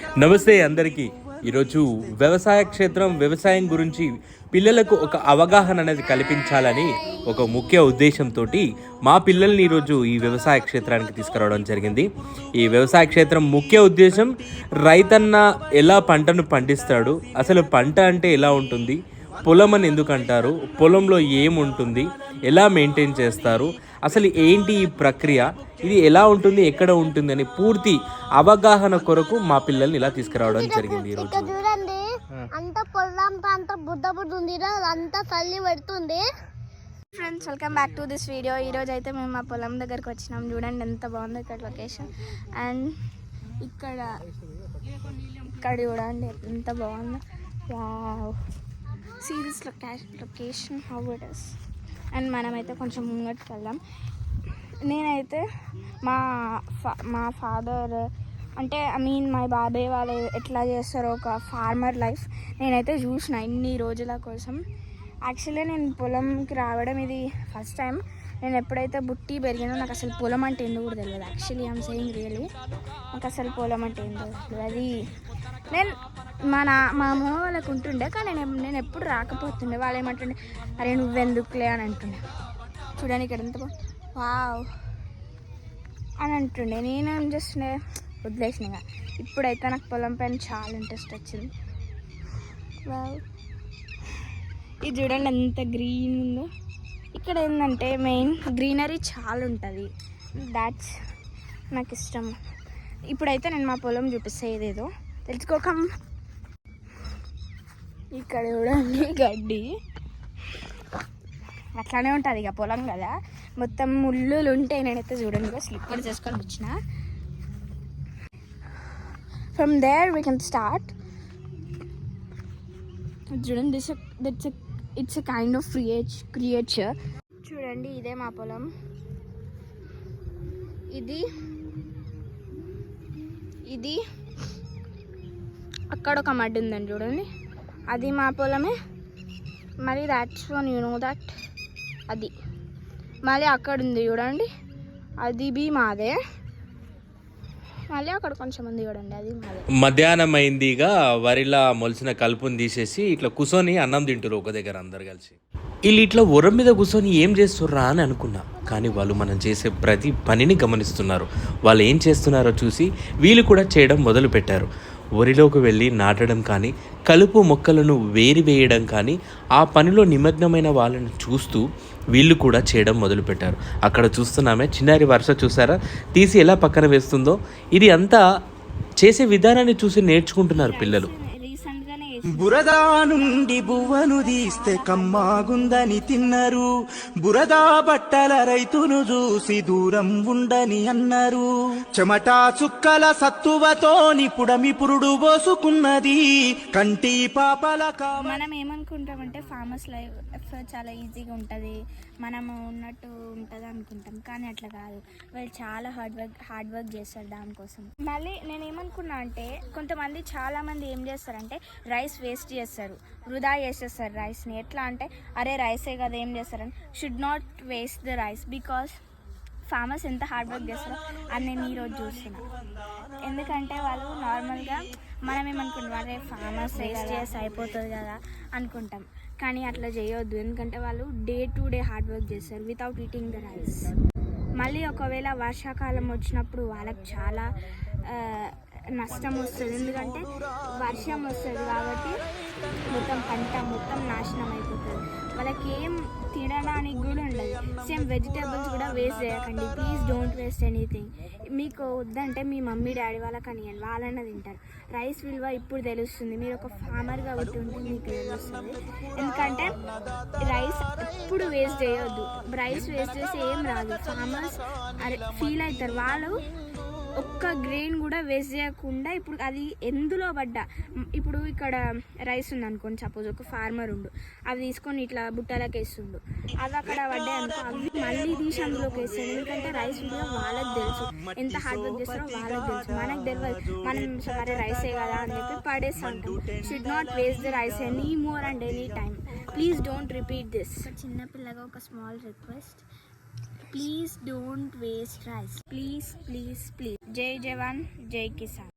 నమస్తే అందరికీ. ఈరోజు వ్యవసాయ క్షేత్రం వ్యవసాయం గురించి పిల్లలకు ఒక అవగాహన అనేది కల్పించాలని ఒక ముఖ్య ఉద్దేశంతో మా పిల్లల్ని ఈరోజు ఈ వ్యవసాయ క్షేత్రానికి తీసుకురావడం జరిగింది. ఈ వ్యవసాయ క్షేత్రం ముఖ్య ఉద్దేశం రైతన్న ఎలా పంటను పండిస్తాడు అసలు పంట అంటే ఎలా ఉంటుంది పొలం అని ఎందుకు అంటారు పొలంలో ఏముంటుంది ఎలా మెయింటైన్ చేస్తారు అసలు ఏంటి ఈ ప్రక్రియ ఇది ఎలా ఉంటుంది ఎక్కడ ఉంటుంది అని పూర్తి అవగాహన కొరకు మా పిల్లల్ని ఇలా తీసుకురావడం జరిగింది ఈరోజు చూడండి. అంత పొల్లంతా అంత బుడ్డ బుడ్డ ఉంది అంతా చల్లి పెడుతుంది. Friends welcome back to this video ఈరోజు అయితే మేము మా పొలం దగ్గరికి వచ్చినాం. చూడండి ఎంత బాగుందో ఇక్కడ లొకేషన్ అండ్ ఇక్కడ ఇక్కడ చూడండి ఎంత బాగుందో. Wow serious location how it is and మనమైతే కొంచెం ముంగటికి వెళ్దాం. నేనైతే మా ఫా మా ఫాదర్ అంటే ఐ మీన్ మా బాబాయ్ వాళ్ళు ఎట్లా చేస్తారో ఒక ఫార్మర్ లైఫ్ నేనైతే చూసిన ఇన్ని రోజుల కోసం. యాక్చువల్లీ నేను పొలంకి రావడం ఇది ఫస్ట్ టైం. నేను ఎప్పుడైతే బుట్టి పెరిగినో నాకు అసలు పొలం అంటే ఏందో కూడా తెలియదు. యాక్చువల్లీ ఐమ్ సేయింగ్ రియలీ నాకు అసలు పొలం అంటే ఏందో అది నేను మా నా మా అమ్మ వాళ్ళకు ఉంటుండే కానీ నేను నేను ఎప్పుడు రాకపోతుండే. వాళ్ళు ఏమంటుండే అరే నువ్వెందుకులే అని అంటుండే. చూడండి ఇక్కడ ఎంత వావ్. అని అంటుండే. నేనేం చేస్తుండే? వదిలేసిన ఇప్పుడైతే నాకు పొలం పైన చాలా ఇంట్రెస్ట్ వచ్చింది. వావ్. ఇది చూడండి ఎంత గ్రీన్ ఉందో. ఇక్కడ ఏంటంటే మెయిన్ గ్రీనరీ చాలా ఉంటుంది. దాట్స్ నాకు ఇష్టం. ఇప్పుడైతే నేను మా పొలం చూపిస్తేదేదో తెలుసుకోకం. ఇక్కడ చూడండి గడ్డి. అట్లానే ఉంటుంది ఇక పొలం కదా. మొత్తం ముళ్ళులు ఉంటాయి నేనైతే చూడండి స్లిప్పర్ చేసుకొని వచ్చిన. From there we can start చూడండి this that's it's a kind of creature creature చూడండి ఇదే మా పొలం. ఇది ఇది అక్కడ ఒక మడ్డి ఉందండి చూడండి. అది మా పొలమే. మరి that's one you know that అది. మళ్ళీ అక్కడ ఉంది చూడండి. అది బి మాదే. మళ్ళీ అక్కడ కొంచెం ఉంది చూడండి అది మధ్యాహ్నం మధ్యాహ్నం అయిందిగా వరిలా మొలిసిన కలుపుని తీసేసి ఇట్లా కూర్చొని అన్నం తింటారు ఒక దగ్గర అందరు కలిసి. వీళ్ళు ఇట్లా ఉరం మీద కూర్చొని ఏం చేస్తుర్రా అని అనుకున్నా. కానీ వాళ్ళు మనం చేసే ప్రతి పనిని గమనిస్తున్నారు. వాళ్ళు ఏం చేస్తున్నారో చూసి వీళ్ళు కూడా చేయడం మొదలు పెట్టారు వరిలోకి వెళ్ళి నాటడం కానీ కలుపు మొక్కలను వేరివేయడం కానీ ఆ పనిలో నిమగ్నమైన వాళ్ళని చూస్తూ వీళ్ళు కూడా చేయడం మొదలుపెట్టారు. అక్కడ చూస్తున్నామే చిన్నారి వరుస చూసారా? తీసి ఎలా పక్కన వేస్తుందో? ఇది అంతా చేసే విధానాన్ని చూసి నేర్చుకుంటున్నారు పిల్లలు. బురదా నుండి బువ్వను తీస్తే కమ్మాగుందని తిన్నరు. బురదా బట్టల రైతును చూసి దూరం ఉండని అన్నారు. చెమటా చుక్కల సత్తువతో నిపుడమి పురుడు పోసుకున్నది. కంటి పాపల కామ మనం ఏమనుకుంటామంటే ఫార్మర్స్ లైఫ్ చాలా ఈజీగా ఉంటుంది. మనము ఉన్నట్టు ఉంటుంది అనుకుంటాం. కానీ అట్లా కాదు. వాళ్ళు చాలా హార్డ్ వర్క్ హార్డ్ వర్క్ చేస్తారు దానికోసం. మళ్ళీ నేను ఏమనుకున్నా అంటే కొంతమంది చాలామంది ఏం చేస్తారంటే రైస్ వేస్ట్ చేస్తారు. వృధా చేసేస్తారు రైస్ని. ఎట్లా అంటే అరే రైసే కదా ఏం చేస్తారని. Should not waste the rice because farmers ఎంత హార్డ్ వర్క్ చేస్తారో అది నేను ఈరోజు చూస్తున్నా. ఎందుకంటే వాళ్ళు నార్మల్గా మనం ఏమనుకుంటాం అరే ఫార్మర్స్ వేస్ట్ చేసి అయిపోతుంది కదా అనుకుంటాం. కానీ అట్లా చేయొద్దు. ఎందుకంటే వాళ్ళు day to day hard work చేస్తారు వితౌట్ ఈటింగ్ ద రైస్ మళ్ళీ ఒకవేళ వర్షాకాలం వచ్చినప్పుడు వాళ్ళకి చాలా నష్టం వస్తుంది. ఎందుకంటే వర్షం వస్తుంది కాబట్టి మొత్తం పంట మొత్తం నాశనం అయిపోతుంది. వాళ్ళకి ఏం తినడానికి కూడా ఉండదు. సేమ్ వెజిటేబుల్స్ కూడా వేస్ట్ చేయకండి. Please don't waste anything. మీకు వద్దంటే మీ మమ్మీ డాడీ వాళ్ళకి అనియండి వాళ్ళైనా తింటారు. రైస్ విలువ ఇప్పుడు తెలుస్తుంది. మీరు ఒక ఫార్మర్ కాబట్టి ఉంటే మీకు తెలుస్తుంది. ఎందుకంటే రైస్ ఎప్పుడు వేస్ట్ చేయొద్దు. రైస్ వేస్ట్ చేసి ఏం రాదు. ఫార్మర్స్ అరే ఫీల్ అవుతారు. వాళ్ళు ఒక్క గ్రెయిన్ కూడా వేస్ట్ చేయకుండా ఇప్పుడు అది ఎందులో పడ్డా? ఇప్పుడు ఇక్కడ రైస్ ఉంది అనుకోండి సపోజ్ ఒక ఫార్మర్ ఉండు అవి తీసుకొని ఇట్లా బుట్టలకు వేస్తుండు. అవి అక్కడ పడ్డాయి అనుకో అవి మళ్ళీ తీసి అందులోకి వేస్తాడు ఎందుకంటే రైస్ విలువ వాళ్ళకి తెలుసు. ఎంత హార్డ్ వర్క్ చేస్తారో వాళ్ళకి తెలుసు. మనకు తెలియదు. మనం సరే రైసే కదా అని చెప్పి పడేస్తాం should not waste the rice any more and any time please don't repeat this చిన్నపిల్లగా ఒక small request please don't waste rice please please please జై జవాన్ జై కిసాన్